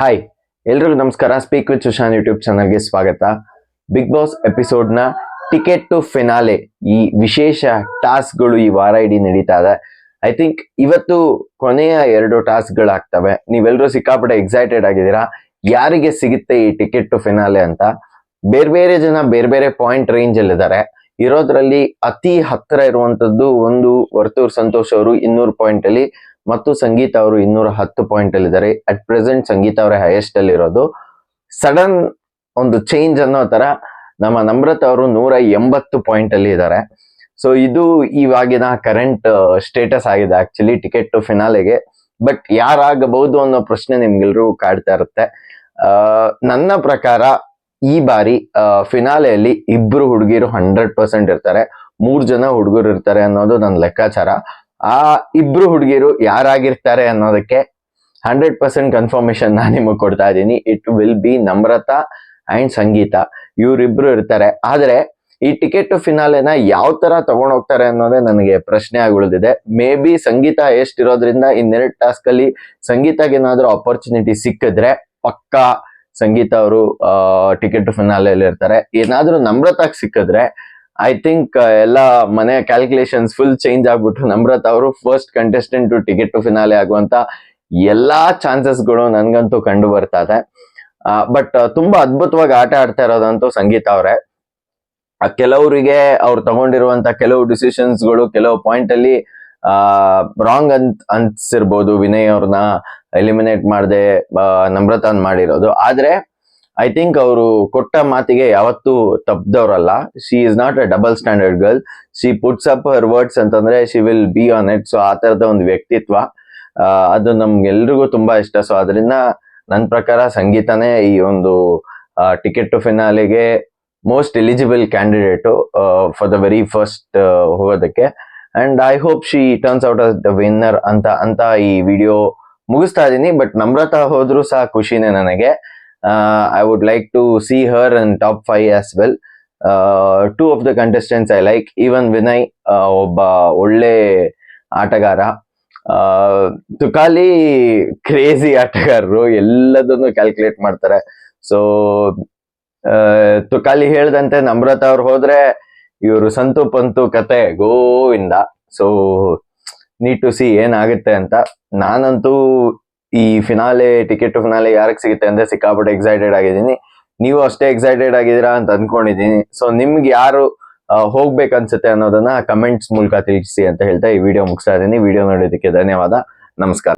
Hi ಎಲ್ರಿಗೂ ನಮಸ್ಕಾರ. Speak with Sushan YouTube ಚಾನಲ್ಗೆ ಸ್ವಾಗತ. ಬಿಗ್ ಬಾಸ್ ಎಪಿಸೋಡ್ನ ಟಿಕೆಟ್ ಟು ಫಿನಾಲೆ ಈ ವಿಶೇಷ ಟಾಸ್ಕ್ಗಳು ಈ ವಾರ ಇಡೀ ನಡೀತಾ ಇದೆ. ಐ ಥಿಂಕ್ ಇವತ್ತು ಕೊನೆಯ ಎರಡು ಟಾಸ್ಕ್ಗಳಾಗ್ತವೆ ನೀವೆಲ್ಲರೂ ಸಿಕ್ಕಾಪಟ್ಟೆ ಎಕ್ಸೈಟೆಡ್ ಆಗಿದ್ದೀರಾ? ಯಾರಿಗೆ ಸಿಗುತ್ತೆ ಈ ಟಿಕೆಟ್ ಟು ಫಿನಾಲೆ ಅಂತ? ಬೇರೆ ಬೇರೆ ಜನ ಬೇರೆ ಬೇರೆ ಪಾಯಿಂಟ್ ರೇಂಜ್ ಅಲ್ಲಿ ಇದ್ದಾರೆ. ಇರೋದ್ರಲ್ಲಿ ಅತಿ ಹತ್ತಿರ ಇರುವಂತದ್ದು ಒಂದು ವರ್ತೂರ್ ಸಂತೋಷ್ ಅವರು ಇನ್ನೂರು ಪಾಯಿಂಟ್ ಅಲ್ಲಿ ಮತ್ತು ಸಂಗೀತ ಅವರು ಇನ್ನೂರ ಹತ್ತು ಪಾಯಿಂಟ್ ಅಲ್ಲಿ ಇದ್ದಾರೆ. ಅಟ್ ಪ್ರೆಸೆಂಟ್ ಸಂಗೀತ ಅವರೇ ಹೈಯೆಸ್ಟ್ ಅಲ್ಲಿ ಇರೋದು. ಸಡನ್ ಒಂದು ಚೇಂಜ್ ಅನ್ನೋ ತರ ನಮ್ಮ ನಮ್ರತ ಅವರು ನೂರ ಎಂಬತ್ತು ಪಾಯಿಂಟ್ ಅಲ್ಲಿ ಇದ್ದಾರೆ. ಸೊ ಇದು ಇವಾಗಿನ ಕರೆಂಟ್ ಸ್ಟೇಟಸ್ ಆಗಿದೆ ಆಕ್ಚುಲಿ ಟಿಕೆಟ್ ಟು ಫಿನಾಲೆಗೆ ಬಟ್ ಯಾರಾಗಬಹುದು ಅನ್ನೋ ಪ್ರಶ್ನೆ ನಿಮ್ಗೆಲ್ರಿಗೂ ಕಾಡ್ತಾ ಇರುತ್ತೆ. ಆ, ನನ್ನ ಪ್ರಕಾರ ಈ ಬಾರಿ ಫಿನಾಲೆಯಲ್ಲಿ ಇಬ್ರು ಹುಡುಗಿರು ಹಂಡ್ರೆಡ್ ಪರ್ಸೆಂಟ್ ಇರ್ತಾರೆ. ಮೂರ್ ಜನ ಹುಡುಗರು ಇರ್ತಾರೆ ಅನ್ನೋದು ನನ್ನ ಲೆಕ್ಕಾಚಾರ. ಆ ಇಬ್ರು ಹುಡುಗಿರು ಯಾರಾಗಿರ್ತಾರೆ ಅನ್ನೋದಕ್ಕೆ ಹಂಡ್ರೆಡ್ ಪರ್ಸೆಂಟ್ ಕನ್ಫರ್ಮೇಶನ್ ನಾನು ನಿಮಗೆ ಕೊಡ್ತಾ ಇದ್ದೀನಿ. It will be Namratha and Sangeetha. ಇವರಿಬ್ರು ಇರ್ತಾರೆ. ಆದರೆ ಈ ಟಿಕೆಟ್ ಫಿನಾಲೆನ ಯಾವ ತರ ಹೋಗ್ತಾರೆ ಅನ್ನೋದೇ ನನಗೆ ಪ್ರಶ್ನೆ ಆಗಿ ಉಳಿದಿದೆ ಮೇ ಬಿ ಸಂಗೀತ ಎಷ್ಟಿರೋದ್ರಿಂದ ಇನ್ನೆರಡು ಟಾಸ್ಕ್ ಅಲ್ಲಿ ಸಂಗೀತಗೆ ಏನಾದ್ರೂ ಅಪರ್ಚುನಿಟಿ ಸಿಕ್ಕಿದ್ರೆ ಪಕ್ಕಾ ಸಂಗೀತ ಅವರು ಟಿಕೆಟ್ ಟು ಫಿನಾಲೆಯಲ್ಲಿ ಇರ್ತಾರೆ ಏನಾದ್ರೂ ನಮ್ರತಾಗ್ ಸಿಕ್ಕಿದ್ರೆ ಐ ಥಿಂಕ್ ಎಲ್ಲ ಮನೆ ಕ್ಯಾಲ್ಕುಲೇಷನ್ಸ್ ಫುಲ್ ಚೇಂಜ್ ಆಗ್ಬಿಟ್ಟು ನಮ್ರತ್ ಅವರು first contestant to ticket to finale ಆಗುವಂತ ಎಲ್ಲಾ ಚಾನ್ಸಸ್ಗಳು ನನ್ಗಂತೂ ಕಂಡು ಬರ್ತಾ ಇದೆ ಬಟ್ ತುಂಬಾ ಅದ್ಭುತವಾಗಿ ಆಟ ಆಡ್ತಾ ಇರೋದಂತೂ ಸಂಗೀತ ಅವರೇ. ಕೆಲವರಿಗೆ ಅವ್ರು ತಗೊಂಡಿರುವಂತ ಕೆಲವು ಡಿಸಿಷನ್ಸ್ಗಳು ಕೆಲವು ಪಾಯಿಂಟ್ ಅಲ್ಲಿ ರಾಂಗ್ ಅಂತ ಅನ್ಸಿರ್ಬೋದು ವಿನಯ್ ಅವ್ರನ್ನ ಎಲಿಮಿನೇಟ್ ಮಾಡದೆ ನಮ್ರತಾನ್ ಮಾಡಿರೋದು. ಆದ್ರೆ ಐ ಥಿಂಕ್ ಅವರು ಕೊಟ್ಟ ಮಾತಿಗೆ ಯಾವತ್ತೂ ತಪ್ಪದವ್ರಲ್ಲ she is not a double standard girl she puts up her words ಅಂತಂದ್ರೆ she will be on it so ಆ ತರದ ಒಂದು ವ್ಯಕ್ತಿತ್ವ ಅದು ನಮ್ಗೆಲ್ರಿಗೂ ತುಂಬಾ ಇಷ್ಟ. ಸೊ ಅದರಿಂದ ನನ್ನ ಪ್ರಕಾರ ಸಂಗೀತನೇ ಈ ಒಂದು ticket to ಫಿನಾಲಿಗೆ most eligible candidate for the very first ಹೋಗೋದಕ್ಕೆ. And I hope she turns out as the winner ಅಂತ ಅಂತ ಈ ವಿಡಿಯೋ ಮುಗಿಸ್ತಾ ಇದ್ದೀನಿ ಬಟ್ ನಮ್ರತಾ ಹೋದ್ರು ಸಹ ಖುಷಿನೇ ನನಗೆ. I would like to see her and top five as well two of the contestants I like even Vinay ಒಬ್ಬ ಒಳ್ಳೆ ಆಟಗಾರ. ಆ, ತುಕಾಲಿ ಕ್ರೇಜಿ ಆಟಗಾರರು ಎಲ್ಲದನ್ನು ಕ್ಯಾಲ್ಕುಲೇಟ್ ಮಾಡ್ತಾರೆ. ಸೊ ತುಕಾಲಿ ಹೇಳ್ದಂತೆ ನಮ್ರತ ಅವ್ರು ಹೋದ್ರೆ ಇವರು ಸಂತು ಪಂತು ಕತೆ Govinda. So need to see ಏನಾಗುತ್ತೆ ಅಂತ. ನಾನಂತೂ ಈ ಫಿನಾಲೆ ಟಿಕೆಟ್ ಫಿನಾಲೆ ಯಾರಿಗೆ ಸಿಗುತ್ತೆ ಅಂದ್ರೆ ಸಿಕ್ಕಾಪಟ್ಟೆ ಎಕ್ಸೈಟೆಡ್ ಆಗಿದ್ದೀನಿ. ನೀವು ಅಷ್ಟೇ ಎಕ್ಸೈಟೆಡ್ ಆಗಿದ್ದೀರಾ ಅಂತ ಅನ್ಕೊಂಡಿದ್ದೀನಿ. ಸೊ ನಿಮ್ಗೆ ಯಾರು ಹೋಗ್ಬೇಕು ಅನ್ಸುತ್ತೆ ಅನ್ನೋದನ್ನ ಕಮೆಂಟ್ಸ್ ಮೂಲಕ ತಿಳಿಸಿ ಅಂತ ಹೇಳ್ತಾ ಈ ವಿಡಿಯೋ ಮುಗಿಸ್ತಾ ಇದ್ದೀನಿ. ವಿಡಿಯೋ ನೋಡೋದಕ್ಕೆ ಧನ್ಯವಾದ. ನಮಸ್ಕಾರ.